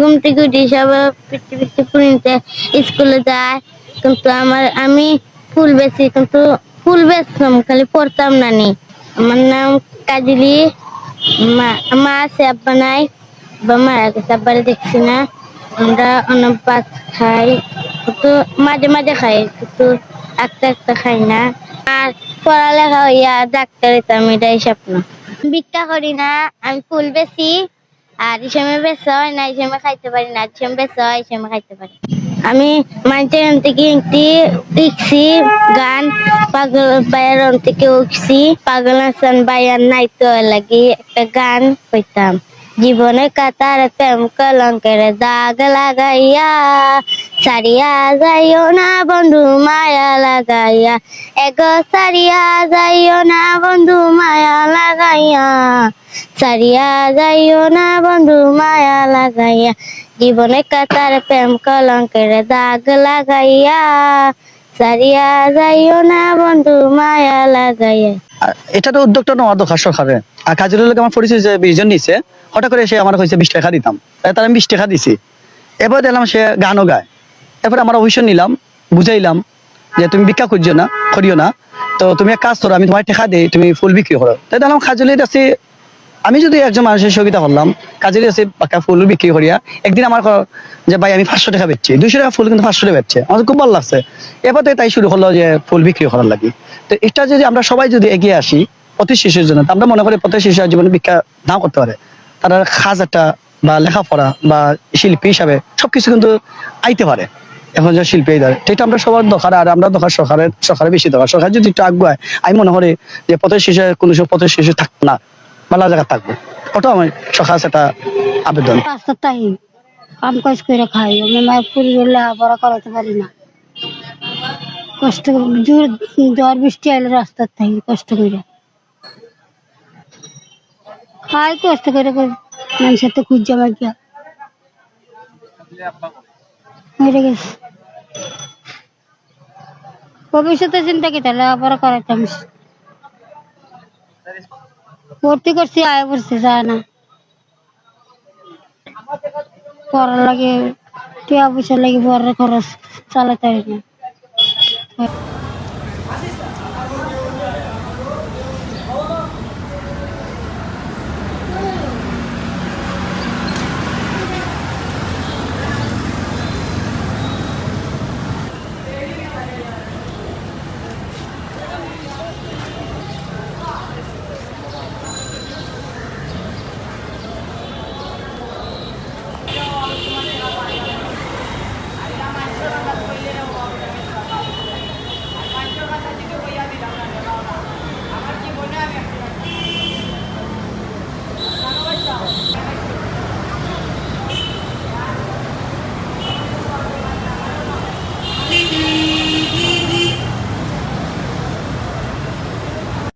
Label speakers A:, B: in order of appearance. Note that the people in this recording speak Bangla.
A: ঘুম থেকে উঠি সব পিটি পিটি পুরিতে স্কুলে যায়। কিন্তু আমার, আমি ফুল বেশি, কিন্তু ফুল বেচতাম, খালি পড়তাম না নি আমার নাম কাজলি, মা আছে, আব্বা নাই বা মারা গেছে আব্বারে দেখছি না। আমরা অনেক ভাত খাই, কিন্তু মাঝে মাঝে খাই, কিন্তু একটা একটা খাই না। আর পড়ালেখা হইয়া ডাক্তার হইতাম, এটাই স্বপ্ন। ভিক্ষা করি না, আমি ফুল বেশি আর এই সময় বেচা হয় না এই সময় খাইতে পারি না এই বেচা হয় এই খাইতে পারি আমি মানুষের থেকে একটি শিখছি গান, পাগল বাইরের থেকে উঠছি। পাগল হাসান বাইয়ার নাইতো লাগি, একটা গান কইতাম। জীবনে কাতার প্রেম কলঙ্কের দাগ লাগাইয়া সারিয়া যাইও না বন্ধু মায়া লাগাইয়া এগো সারিয়া যাইও না বন্ধু, মায়া লাগাইয়া। সারিয়া যাইও না বন্ধু, মায়া লাগাইয়া। জীবনে কাতার প্রেম কলঙ্কের দাগ লাগাইয়া। সারিয়া যাইও না বন্ধু, মায়া লাগাইয়া।
B: এটা তো উদ্যোগটা দরকার সরকারের আর কাজের লোক আমার পরিচয় যে বিশ জন নিছে হঠাৎ করে সে আমার কইছে বিশ টাকা দিতাম তার আমি বিশ টাকা দিছি। এবার দেখলাম সে গানও গায়। এরপরে আমার অবশ্যই নিলাম বুঝাইলাম যে তুমি ভিক্ষা করছ না, করিও না। তো তুমি এক কাজ করো, আমি তোমার টাকা দিই, তুমি ফুল বিক্রি করো। তাই দেখলাম কাজলের কাছে আমি যদি একজন মানুষের সহযোগিতা করলাম কাজের কাছে পাকা ফুল বিক্রি করিয়া। একদিন আমার যে ভাই, আমি পাঁচশো টাকা বেচছি। দুইশো টাকা ফুল কিন্তু পাঁচশো টাকা বেচছে। আমার খুব ভালো লাগছে। এরপর থেকে তাই শুরু করল যে ফুল বিক্রি করার লাগি। তো এটা যদি আমরা সবাই যদি এগিয়ে আসি, প্রতি শিশুর জন্য, তো আমরা মনে করি প্রত্যেক শিশু জীবনে ভিক্ষা নাও করতে পারে। তারা খাজাটা বা লেখাপড়া বা শিল্পী হিসাবে সবকিছু কিন্তু আইতে পারে। এখন যে শিল্পী এই এটা আমরা সবার দরকার আর আমরা দরকার সরকারের সরকারের বেশি দরকার সরকার যদি একটু আগুয়ায়, আমি মনে করি যে পথের শেষে কোনো সময় প্রত্যেক শিশু থাকবে না, ভালো জায়গা থাকব। ওটাও আমার সরকার একটা আবেদন।
C: কাম কাজ করে খাই, আমি মায়ের পরিবার লেখাপড়া করাতে পারি না। কষ্ট জোর, জ্বর, বৃষ্টি আইলে রাস্তার থাকি কষ্ট করে। খাই কষ্ট করে মানুষের তো খুঁজছে আমার গিয়া মরে গেছে। ভবিষ্যতে চিন্তা কি তাহলে? লেখাপড়া করাইতাম ভর্তি করছি, আয় পড়ছে, যায় না। পড়ার লাগে, টিয়া পয়সা লাগে পড়ার খরচ, চালাতে পারি না।